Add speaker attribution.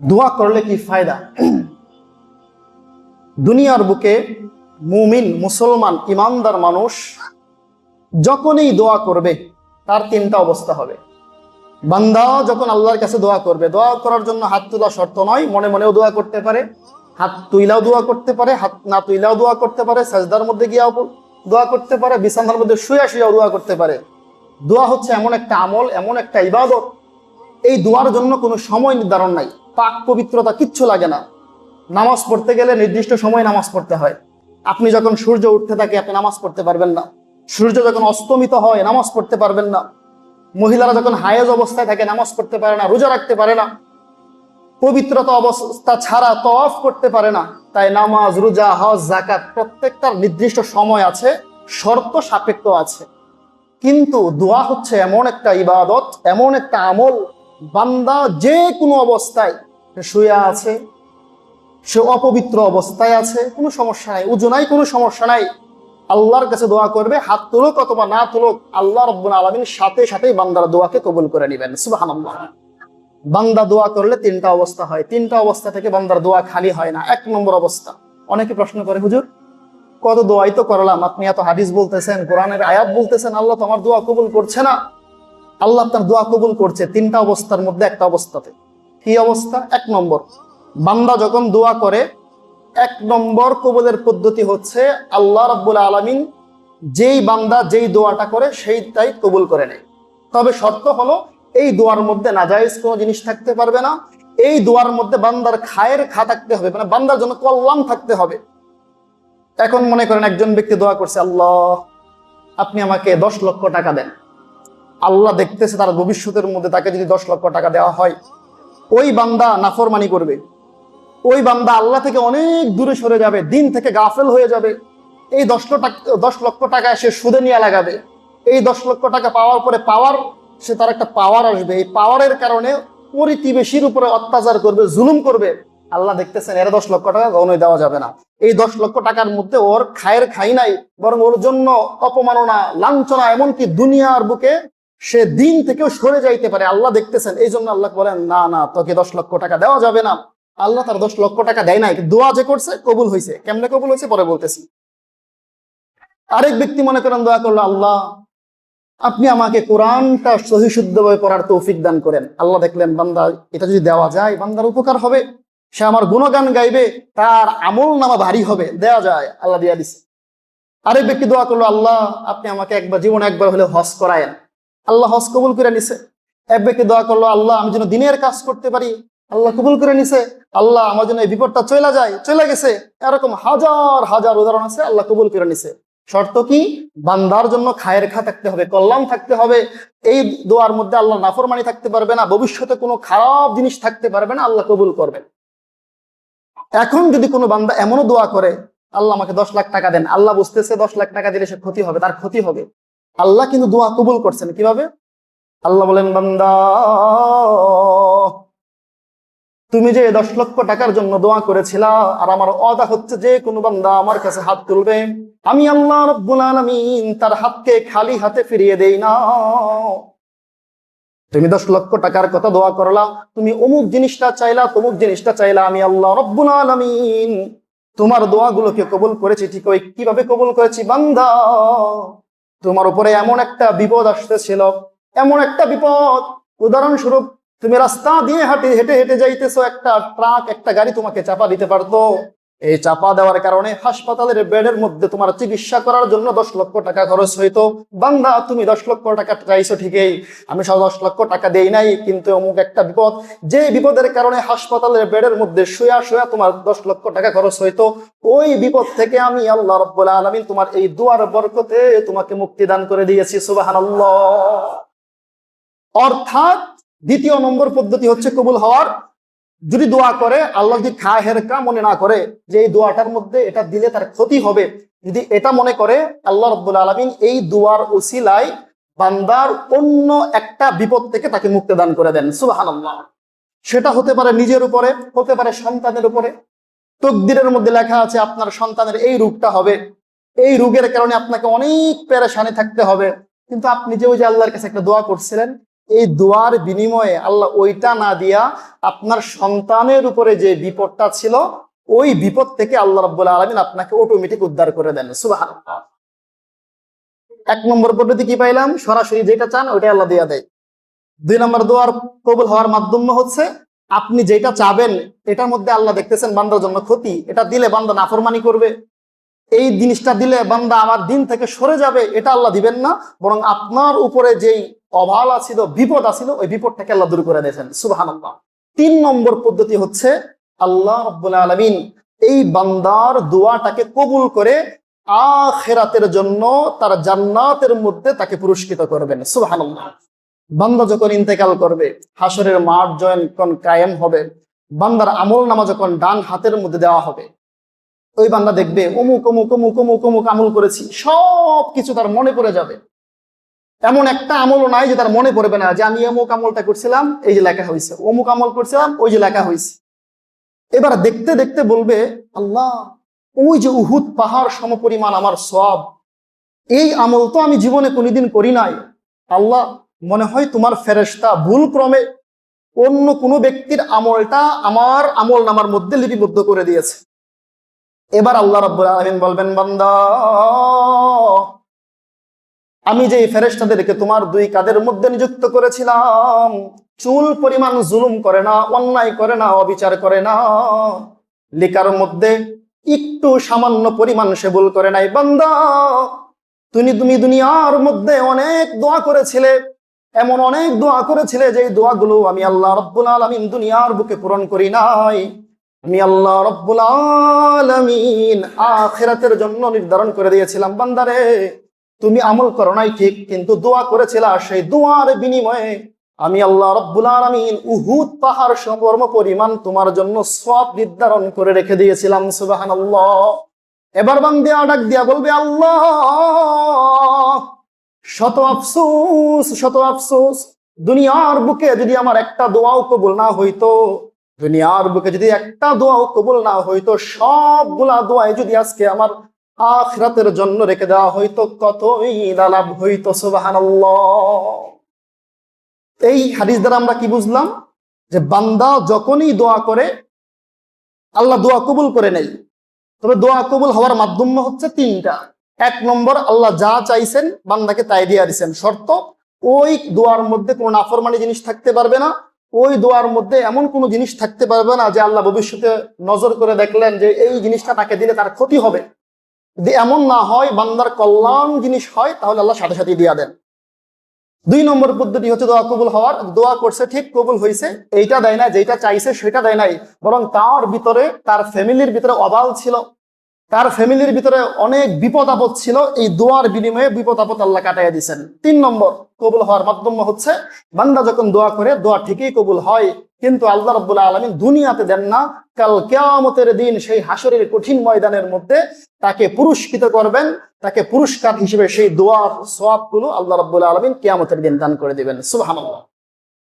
Speaker 1: দোয়া করলে কি ফায়দা? দুনিয়ার বুকে মুমিন, মুসলমান, ইমানদার মানুষ যখনই দোয়া করবে, তার তিনটা অবস্থা হবে। বান্দা যখন আল্লাহর কাছে দোয়া করবে, দোয়া করার জন্য হাত তোলা শর্ত নয়, মনে মনেও দোয়া করতে পারে, হাত তুইলাও দোয়া করতে পারে, হাত না তুইলাও দোয়া করতে পারে, সাজদার মধ্যে গিয়াও দোয়া করতে পারে, বিছানার মধ্যে শুয়ে শুয়েও দোয়া করতে পারে। দোয়া হচ্ছে এমন একটা আমল, এমন একটা ইবাদত। এই দোয়ার জন্য কোনো সময় নির্ধারণ নাই। পাক পবিত্রতা কিচ্ছু লাগে না। নামাজ পড়তে গেলে নির্দিষ্ট সময় নামাজ পড়তে হয়। আপনি যখন সূর্য উঠতে থাকে, আপনি নামাজ পড়তে পারবেন না। সূর্য যখন অস্তমিত হয়, নামাজ পড়তে পারবেন না। মহিলারা যখন হায়েজ অবস্থায় থাকে, নামাজ পড়তে পারে না, রোজা রাখতে পারে না। পবিত্রতা অবস্থা ছাড়া তফ করতে পারে না। তাই নামাজ, রোজা, হজ জাকাত প্রত্যেকটার নির্দিষ্ট সময় আছে, শর্ত সাপেক্ষ আছে। কিন্তু দোয়া হচ্ছে এমন একটা ইবাদত, এমন একটা আমল, বান্দা যে কোনো অবস্থায় শুয়ে আছে, সে অপবিত্র অবস্থায় আছে, কোনো সমস্যা নাই, উজু নাই, কোনো সমস্যা নাই। আল্লাহর কাছে দোয়া করবে, হাত তুলুক অথবা না তুলুক, আল্লাহ রব্বুল আলমিন সাথে সাথেই বান্দার দোয়াকে কবুল করে নেবেন। সুবহানাল্লাহ। বান্দা দোয়া করলে তিনটা অবস্থা হয়। তিনটা অবস্থা থেকে বান্দার দোয়া খালি হয় না। এক নম্বর অবস্থা। অনেকে প্রশ্ন করে, হুজুর, কত দোয়াই তো করলাম? আপনি এত হাদিস বলতেছেন, কোরআনের আয়াত বলতেছেন, আল্লাহ তো আমার দোয়া কবুল করছে না। আল্লাহ তার দোয়া কবুল করছে তিনটা অবস্থার মধ্যে একটা অবস্থাতে। কি অবস্থা? এক নম্বর। বান্দা যখন দোয়া করে, এক নম্বর কবুলের পদ্ধতি হচ্ছে আল্লাহ রাব্বুল আলামিন যেই বান্দা যেই দোয়াটা করে, সেইটাই কবুল করে নেয়। তবে শর্ত হলো, এই দোয়ার মধ্যে নাজায়েজ কোনো জিনিস থাকতে পারবে না। এই দোয়ার মধ্যে বান্দার খায়ের খা থাকতে হবে মানে বান্দার জন্য কল্যাণ থাকতে হবে। এখন মনে করেন একজন ব্যক্তি দোয়া করছে, আল্লাহ, আপনি আমাকে দশ লক্ষ টাকা দেন। আল্লাহ দেখতেছে তার ভবিষ্যতের মধ্যে তাকে যদি দশ লক্ষ টাকা দেওয়া হয় ওই বান্দা নাফরমানি করবে। ওই বান্দা আল্লাহ থেকে অনেক দূরে সরে যাবে, দিন থেকে গাফেল হয়ে যাবে। এই দশ টাকা দশ লক্ষ টাকা সে সুদে নিয়ে লাগাবে। এই দশ লক্ষ টাকা পাওয়ার পরে পাওয়ার সে তার একটা পাওয়ার আসবে। এই পাওয়ারের কারণে প্রতিবেশীর উপরে অত্যাচার করবে, জুলুম করবে। আল্লাহ দেখতেছেন, এর দশ লক্ষ টাকা কখনোই দেওয়া যাবে না। এই দশ লক্ষ টাকার মধ্যে ওর খায়ের খাই নাই, বরং ওর জন্য অপমাননা, লাঞ্ছনা, এমনকি দুনিয়ার বুকে সে দিন থেকেও সরে যাইতে পারে। আল্লাহ দেখতেছেন এই জন্য আল্লাহ বলেন, না না, তোকে দশ লক্ষ টাকা দেওয়া যাবে না। আল্লাহ তার দশ লক্ষ টাকা দেয় নাই দোয়া যে করছে, কবুল হয়েছে কেমনে কবুল হয়েছে পরে বলতেছি। আরেক ব্যক্তি মনে করেন, দোয়া করল, আল্লাহ, আপনি আমাকে কোরআনটা সহি শুদ্ধভাবে পড়ার তৌফিক দান করেন। আল্লাহ দেখলেন, বান্দা, এটা যদি দেওয়া যায়, বান্দার উপকার হবে। সে আমার গুণগান গাইবে, তার আমল নামা ভারী হবে। দেওয়া যায়, আল্লাহ দিয়া দিছে। আরেক ব্যক্তি দোয়া করল, আল্লাহ, আপনি আমাকে একবার, জীবনে একবার হলে হজ করায়েন। আল্লাহ হজ কবুল করে নিছে। এক ব্যক্তি দোয়া করল, আল্লাহ, আমি যেন দিনের কাজ করতে পারি। আল্লাহ কবুল করে নিছে। আল্লাহ, আমার জন্য এই বিপদটা চলে যায় চলে গেছে। এরকম হাজার হাজার উদাহরণ আছে, আল্লাহ কবুল করে নিছে। শর্ত কি? বান্দার জন্য খায়ের খা থাকতে হবে, কল্যাণ থাকতে হবে। এই দোয়ার মধ্যে আল্লাহ নাফরমানি থাকতে পারবে না, ভবিষ্যতে কোনো খারাপ জিনিস থাকতে পারবে না, আল্লাহ কবুল করবেন এখন যদি কোনো বান্দা এমনও দোয়া করে, আল্লাহ, আমাকে দশ লাখ টাকা দেন। আল্লাহ বুঝতেছে দশ লাখ টাকা দিলে সে ক্ষতি হবে, তার ক্ষতি হবে। আল্লাহ কিন্তু দোয়া কবুল করছেন, কীভাবে? আল্লাহ বলেন, বান্দা, তুমি যে দশ লক্ষ টাকার জন্য দোয়া করেছিলা, আর আমার অদা হচ্ছে যে কোনো বান্দা আমার কাছে হাত তুলবে, আমি আল্লাহ রব্বুল তার হাতকে খালি হাতে ফিরিয়ে দেই না। তুমি দশ লক্ষ টাকার কথা দোয়া করলা, তুমি অমুক জিনিসটা চাইলা, তমুক জিনিসটা চাইলা, আমি আল্লাহ রব্বুল আলামিন তোমার দোয়াগুলোকে কবুল করেছি, ঠিক ওই কীভাবে কবুল করেছি, বান্দা? তোমার উপরে এমন একটা বিপদ আসতেছিল, এমন একটা বিপদ। উদাহরণস্বরূপ, তুমি রাস্তা দিয়ে হাঁটে, হেঁটে হেঁটে যাইতেছো, একটা ট্রাক একটা গাড়ি তোমাকে চাপা দিতে পারতো। এই চাপা দেওয়ার কারণে হাসপাতালের বেডের মধ্যে তোমার চিকিৎসা করার জন্য দশ লক্ষ টাকা খরচ হইতো। বান্দা, তুমি দশ লক্ষ টাকা চাইছো ঠিকই। আমি সব দশ লক্ষ টাকা দেই নাই, কিন্তু অমুক একটা বিপদ। যে বিপদের কারণে হাসপাতালের বেডের মধ্যে শুয়া শুয়া তোমার দশ লক্ষ টাকা খরচ হইতো, ওই বিপদ থেকে আমি আল্লাহ রব্বুল আলমিন তোমার এই দুয়ার বরকতে তোমাকে মুক্তি দান করে দিয়েছি, সুবাহানাল্লাহ। অর্থাৎ দ্বিতীয় নম্বর পদ্ধতি হচ্ছে কবুল হওয়ার। যদি দোয়া করে, আল্লাহ যদি খা হেরকা মনে না করে, যে এই দোয়াটার মধ্যে এটা দিলে তার ক্ষতি হবে, যদি এটা মনে করে, আল্লাহ রব্বুল আলমিন এই দোয়ার উসিলায় বান্দার অন্য একটা বিপদ থেকে তাকে মুক্তি দান করে দেন সুবাহান সেটা হতে পারে নিজের উপরে, হতে পারে সন্তানের উপরে। তকদিরের মধ্যে লেখা আছে, আপনার সন্তানের এই রোগটা হবে। এই রোগের কারণে আপনাকে অনেক পেরেশানি থাকতে হবে। কিন্তু আপনি যে ওই যে আল্লাহর কাছে একটা দোয়া করছিলেন এই দোয়ার বিনিময়ে আল্লাহ ওইটা না দিয়া আপনার সন্তানের উপরে যে বিপদটা ছিল, ওই বিপদ থেকে আল্লাহ রাব্বুল আলমিন আপনাকে অটোমেটিক উদ্ধার করে দেন। সুবাহ এক নম্বর পদ্ধতি কি পাইলাম? সরাসরি যেটা চান ওইটা আল্লাহ দিয়া দেয়। দুই নম্বর দোয়ার কবুল হওয়ার মাধ্যম হচ্ছে, আপনি যেটা চাবেন, এটার মধ্যে আল্লাহ দেখতেছেন বান্দার জন্য ক্ষতি, এটা দিলে বান্দা নাফরমানি করবে। এই জিনিসটা দিলে বান্দা আমার দিন থেকে সরে যাবে, এটা আল্লাহ দিবেন না, বরং আপনার উপরে যেই অভাল আছিল, বিপদ আছিল, ওই বিপদটাকে আল্লাহ দূর করে দিয়েছেন। সুবাহ তিন নম্বর পদ্ধতি হচ্ছে আল্লাহ রব্বুল আলমিন এই বান্দার দোয়াটাকে কবুল করে আখেরাতের জন্য তার জান্নাতের মধ্যে তাকে পুরস্কৃত করবেন। সুবাহ বান্দা যখন ইন্তেকাল করবে হাসরের মাঠ যখন কায়েম হবে, বান্দার আমল নামা যখন ডান হাতের মধ্যে দেওয়া হবে, ওই বান্দা দেখবে, অমুক অমুক অমুক অমুক অমুক আমল করেছি সব কিছু তার মনে পড়ে যাবে। এমন একটা আমলও নাই যে তার মনে পড়বে না যে আমি অমুক আমলটা করছিলাম, এই যে লেখা হয়েছে। অমুক আমল করছিলাম, ওই যে লেখা হয়েছে। এবার দেখতে দেখতে বলবে, আল্লাহ, ওই যে উহুদ পাহাড় সমপরিমাণ আমার সব এই আমল তো আমি জীবনে কোনোদিন করি নাই। আল্লাহ, মনে হয় তোমার ফেরেস্তা ভুল ক্রমে অন্য কোনো ব্যক্তির আমলটা আমার আমল নামার মধ্যে লিপিবদ্ধ করে দিয়েছে। এবার আল্লাহ রাব্বুল আলামিন বলবেন, বান্দা আমি যে ফেরেশতাদেরকে তোমার দুই কাদের মধ্যে নিযুক্ত করেছিলাম, চুল পরিমাণ জুলুম করে না, অন্যায় করে না, অবিচার করে না লেখার মধ্যে একটু সামান্য পরিমাণ সে ভুল করে নাই। বান্দা, তুমি তুমি দুনিয়ার মধ্যে অনেক দোয়া করেছিলে, এমন অনেক দোয়া করেছিলে যে দোয়াগুলো আমি আল্লাহ রব্বুল আলমিন দুনিয়ার বুকে পূরণ করি নাই। আমি আল্লাহ রব্বুল আলমিন আখেরাতের জন্য নির্ধারণ করে দিয়েছিলাম। বান্দারে তুমি আমল করো নাই ঠিক, কিন্তু দোয়া করেছিলা সেই দোয়ার বিনিময়ে আমি আল্লাহ রব্বুল আলমিন উহুদ পাহাড় সমর্ম পরিমাণ তোমার জন্য সব নির্ধারণ করে রেখে দিয়েছিলাম সুবাহান এবার বান্দিয়া ডাক দিয়া বলবে, আল্লাহ, শত আফসোস শত আফসোস, দুনিয়ার বুকে যদি আমার একটা দোয়াও কবুল না হইতো, দুনিয়ার বুকে যদি একটা দোয়াও কবুল না হইতো, সবগুলা দোয়াই যদি আজকে আমার আখরাতের জন্য রেখে দেওয়া হইতো কতই লাভ হইতো, সুবহানাল্লাহ। এই হাদিস দ্বারা আমরা কি বুঝলাম? যে বান্দা যখনই দোয়া করে, আল্লাহ দোয়া কবুল করে নেই তবে দোয়া কবুল হওয়ার মাধ্যম হচ্ছে তিনটা। এক নম্বর, আল্লাহ যা চাইছেন বান্দাকে তাই দিয়ে দিছেন। শর্ত, ওই দোয়ার মধ্যে কোনো নাফরমানি জিনিস থাকতে পারবে না। ওই দোয়ার মধ্যে এমন কোনো জিনিস থাকতে পারবে না যে আল্লাহ ভবিষ্যতে নজর করে দেখলেন যে এই জিনিসটা তাকে দিলে তার ক্ষতি হবে। যদি এমন না হয়, বান্দার কল্যাণ জিনিস হয়, তাহলে আল্লাহ সাথে সাথে দিয়া দেন। দুই নম্বর পদ্ধতি হচ্ছে দোয়া কবুল হওয়ার। দোয়া করছে, ঠিক কবুল হয়েছে এইটা দেয় না যেটা চাইছে সেটা দেয় নাই, বরং তার ভিতরে, তার ফ্যামিলির ভিতরে অবাল ছিল। তার ফ্যামিলির ভিতরে অনেক বিপদ আপদ ছিল, এই দোয়ার বিনিময়ে বিপদ আপদ আল্লাহ কাটাইয়া দিচ্ছেন তিন নম্বর, কবুল হওয়ার মাধ্যম হচ্ছে, বান্দা যখন দোয়া করে, দোয়া ঠিকই কবুল হয়। কিন্তু আল্লাহ রব্বুল আলমিন দুনিয়াতে দেন না। কাল কেয়ামতের দিন সেই হাসরের কঠিন ময়দানের মধ্যে তাকে পুরস্কৃত করবেন। তাকে পুরস্কার হিসেবে সেই দোয়ার সওয়াবগুলো আল্লাহ রব্বুল আলমিন কেয়ামতের দিন দান করে দেবেন। সুবহানাল্লাহ।